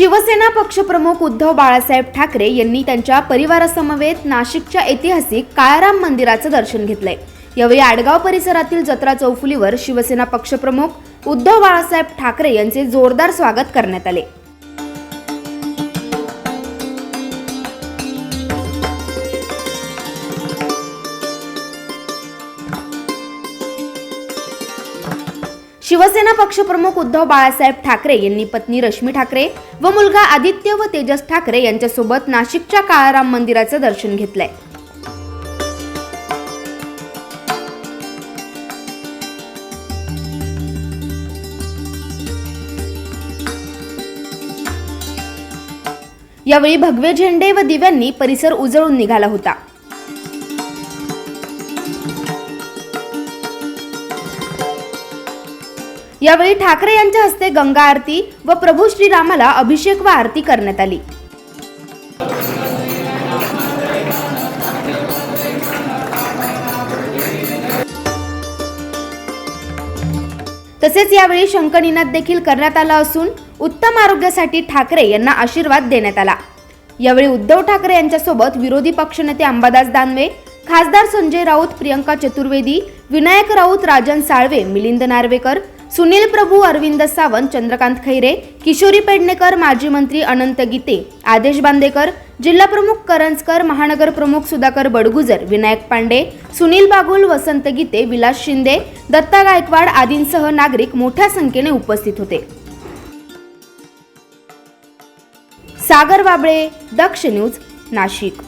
शिवसेना पक्षप्रमुख उद्धव बाळासाहेब ठाकरे यांनी त्यांच्या परिवारासमवेत नाशिकच्या ऐतिहासिक काळाराम मंदिराचं दर्शन घेतलंय. यावेळी आडगाव परिसरातील जत्रा चौफुलीवर शिवसेना पक्षप्रमुख उद्धव बाळासाहेब ठाकरे यांचे जोरदार स्वागत करण्यात आले. शिवसेना पक्षप्रमुख उद्धव बाळासाहेब ठाकरे यांनी पत्नी रश्मी ठाकरे व मुलगा आदित्य व तेजस ठाकरे यांच्यासोबत नाशिकच्या काळाराम मंदिराचं दर्शन घेतलंय. यावेळी भगवे झेंडे व दिव्यांनी परिसर उजळून निघाला होता. यावेळी ठाकरे यांच्या हस्ते गंगा आरती व प्रभू श्रीरामाला अभिषेक व आरती करण्यात आली. तसेच यावेळी शंखनिनाद देखील करण्यात आला असून उत्तम आरोग्यासाठी ठाकरे यांना आशीर्वाद देण्यात आला. यावेळी उद्धव ठाकरे यांच्यासोबत विरोधी पक्षनेते अंबादास दानवे खासदार संजय राऊत प्रियंका चतुर्वेदी विनायक राऊत राजन साळवे मिलिंद नार्वेकर सुनील प्रभू अरविंद सावंत चंद्रकांत खैरे किशोरी पेडणेकर माजी मंत्री अनंत गीते आदेश बांदेकर जिल्हा प्रमुख करंजकर महानगर प्रमुख सुधाकर बडगुजर विनायक पांडे सुनील बागुल वसंत गीते विलास शिंदे दत्ता गायकवाड आदींसह नागरिक मोठ्या संख्येने उपस्थित होते. सागर वाबळे दक्ष न्यूज नाशिक.